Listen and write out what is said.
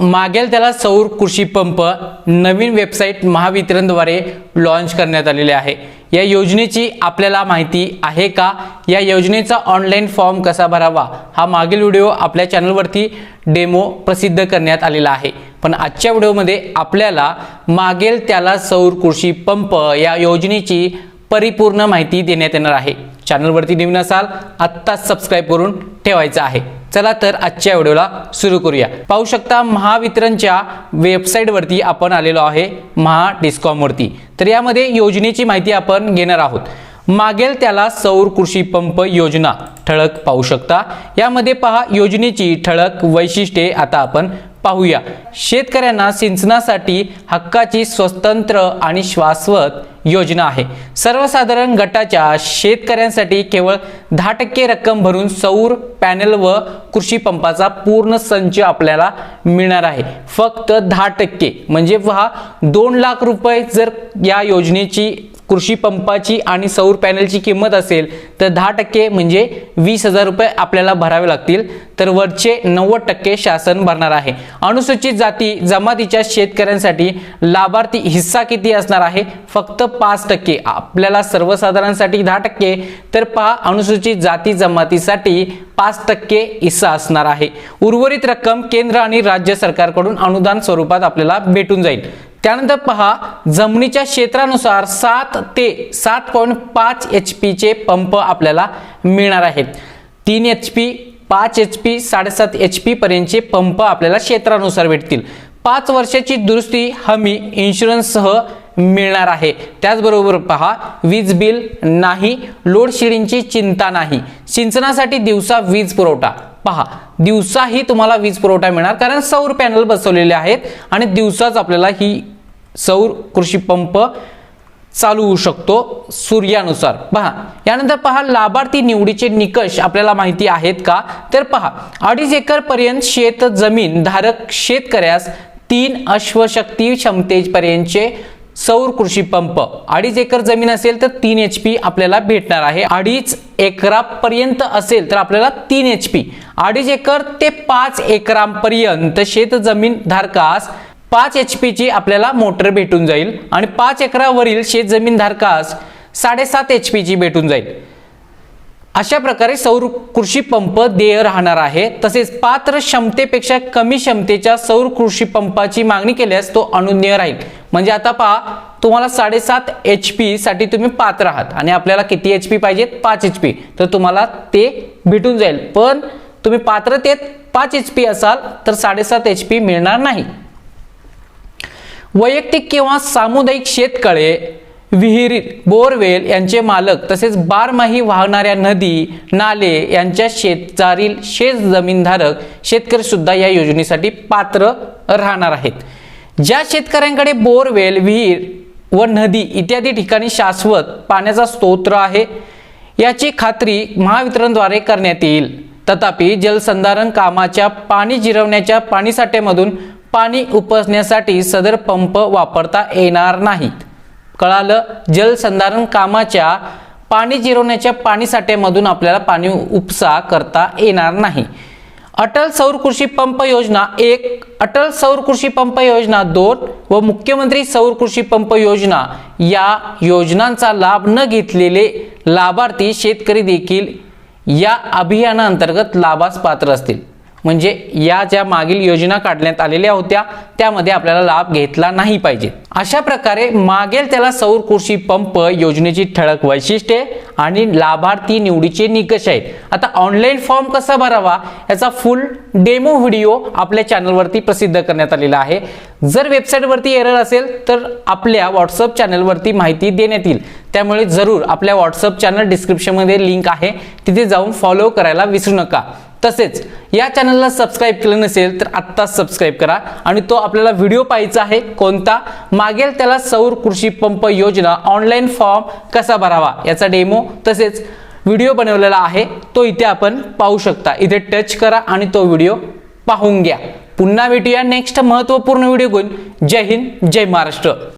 मागेल त्याला सौर कृषी पंप नवीन वेबसाईट महावितरणद्वारे लॉन्च करण्यात आलेले आहे. या योजनेची आपल्याला माहिती आहे का? या योजनेचा ऑनलाईन फॉर्म कसा भरावा? हा मागील व्हिडिओ आपल्या चॅनलवरती डेमो प्रसिद्ध करण्यात आलेला आहे. पण आजच्या व्हिडिओमध्ये आपल्याला मागेल त्याला सौर कृषी पंप या योजनेची परिपूर्ण माहिती देण्यात येणार आहे. चॅनलवरती नवीन असाल आत्ताच सबस्क्राईब करून ठेवायचं आहे. चला तर आजच्या व्हिडिओला सुरू करूया. पाहू शकता महावितरणच्या वेबसाईटवरती आपण आलेलो आहे महा डिस्कॉमवरती तर यामध्ये योजनेची माहिती आपण घेणार आहोत. मागेल त्याला सौर कृषी पंप योजना. ठळक पाहू शकता. यामध्ये पहा योजनेची ठळक वैशिष्ट्ये आता आपण पाहूया. शेतकऱ्यांना सिंचनासाठी हक्काची स्वतंत्र आणि शाश्वत योजना आहे. सर्वसाधारण गटाच्या शेतकऱ्यांसाठी केवळ दहा टक्के रक्कम भरून सौर पॅनल व कृषी पंपाचा पूर्ण संच आपल्याला मिळणार आहे. फक्त दहा टक्के. म्हणजे पहा दोन लाख रुपये जर या योजनेची कृषी पंपाची आणि सौर पॅनलची किंमत असेल तर दहा टक्के म्हणजे वीस हजार रुपये आपल्याला भरावे लागतील. तर वरचे नव्वद टक्के शासन भरणार आहे. अनुसूचित जाती जमातीच्या शेतकऱ्यांसाठी लाभार्थी हिस्सा किती असणार आहे? फक्त पाच टक्के. आपल्याला सर्वसाधारणसाठी दहा टक्के. तर पहा अनुसूचित जाती जमातीसाठी पाच टक्के हिस्सा असणार आहे. उर्वरित रक्कम केंद्र आणि राज्य सरकारकडून अनुदान स्वरूपात आपल्याला भेटून जाईल. त्यानंतर पहा जमिनीच्या क्षेत्रानुसार सात ते सात पॉईंट पाच एच पीचे पंप आपल्याला मिळणार आहेत. तीन एच पी पाच एच पी साडेसात एच पी पर्यंतचे पंप आपल्याला क्षेत्रानुसार भेटतील. पाच वर्षाची दुरुस्ती हमी इन्शुरन्ससह मिळणार आहे. त्याचबरोबर पहा वीज बिल नाही लोड शेडिंगची चिंता नाही. सिंचनासाठी दिवसा वीज पुरवठा. पहा दिवसाही तुम्हाला वीज पुरवठा मिळणार कारण सौर पॅनल बसवलेले आहेत आणि दिवसाच आपल्याला ही सौर कृषी पंप चालू होऊ शकतो सूर्यानुसार. पहा यानंतर पहा लाभार्थी निवडीचे निकष आपल्याला माहिती आहेत का? तर पहा अडीच एकर पर्यंत शेत जमीन धारक शेतकऱ्यास तीन अश्वशक्ती क्षमतेपर्यंतचे सौर कृषी पंप. अडीच एकर जमीन असेल तर तीन एच पी आपल्याला भेटणार आहे. अडीच एकरापर्यंत असेल तर आपल्याला तीन एच पी अडीच एकर ते पाच एकरांपर्यंत शेत जमीन धारकास पाच एच पीची आपल्याला मोटर भेटून जाईल आणि पाच एकरावरील शेत जमीन धारकास साडेसात एच पीची भेटून जाईल. अशा प्रकारे सौर कृषी पंप देय राहणार आहे. तसेच पात्र क्षमतेपेक्षा कमी क्षमतेच्या सौर कृषी पंपाची मागणी केल्यास तो अनुज्ञेय राहील. म्हणजे आता पहा तुम्हाला साडेसात एच पी साठी तुम्ही पात्र आहात आणि आपल्याला किती एच पी पाहिजेत पाच एच पी तर तुम्हाला ते भेटून जाईल. पण तुम्ही पात्रतेत पाच एच पी असाल तर साडेसात एच पी मिळणार नाही. वैयक्तिक किंवा सामुदायिक शेतकळे विहिरीत बोरवेल यांचे मालक तसेच बारमाही वाहणाऱ्या नदी नाले यांच्या शेतजारील शेत जमीनधारक शेतकरी सुद्धा या योजनेसाठी पात्र राहणार आहेत. ज्या शेतकऱ्यांकडे बोरवेल विहीर व नदी इत्यादी ठिकाणी शाश्वत पाण्याचा स्तोत्र आहे याची खात्री महावितरणद्वारे करण्यात येईल. तथापि जलसंधारण कामाच्या पाणी जिरवण्याच्या पाणीसाठ्यामधून पाणी उपसण्यासाठी सदर पंप वापरता येणार नाहीत. कळालं? जलसंधारण कामाच्या पाणी जिरवण्याच्या पाणीसाठ्यामधून आपल्याला पाणी उपसा करता येणार नाही. अटल सौर कृषी पंप योजना एक अटल सौर कृषी पंप योजना दोन व मुख्यमंत्री सौर कृषी पंप योजना या योजनांचा लाभ न घेतलेले लाभार्थी शेतकरी देखील या अभियानाअंतर्गत लाभास पात्र असतील. म्हणजे या ज्या मागील योजना काढण्यात आलेल्या होत्या त्यामध्ये आपल्याला लाभ घेतला नाही पाहिजे. अशा प्रकारे मागेल त्याला सौर कृषी पंप योजनेची ठळक वैशिष्ट्ये आणि लाभार्थी निवडीचे निकष आहेत. आता ऑनलाईन फॉर्म कसा भरावा याचा फुल डेमो व्हिडिओ आपल्या चॅनलवरती प्रसिद्ध करण्यात आलेला आहे. जर वेबसाईटवरती एरर असेल तर आपल्या व्हॉट्सअप चॅनलवरती माहिती देण्यात येईल. त्यामुळे जरूर आपल्या व्हॉट्सअप चॅनल डिस्क्रिप्शनमध्ये लिंक आहे. तिथे जाऊन फॉलो करायला विसरू नका. तसेच या चॅनलला सबस्क्राईब केलं नसेल तर आत्ताच सबस्क्राईब करा. आणि तो आपल्याला व्हिडिओ पाहायचा आहे. कोणता? मागेल त्याला सौर कृषी पंप योजना ऑनलाईन फॉर्म कसा भरावा याचा डेमो तसेच व्हिडिओ बनवलेला आहे. तो इथे आपण पाहू शकता. इथे टच करा आणि तो व्हिडिओ पाहून घ्या. पुन्हा भेटूया नेक्स्ट महत्त्वपूर्ण व्हिडिओ घेऊन. जय हिंद जय महाराष्ट्र.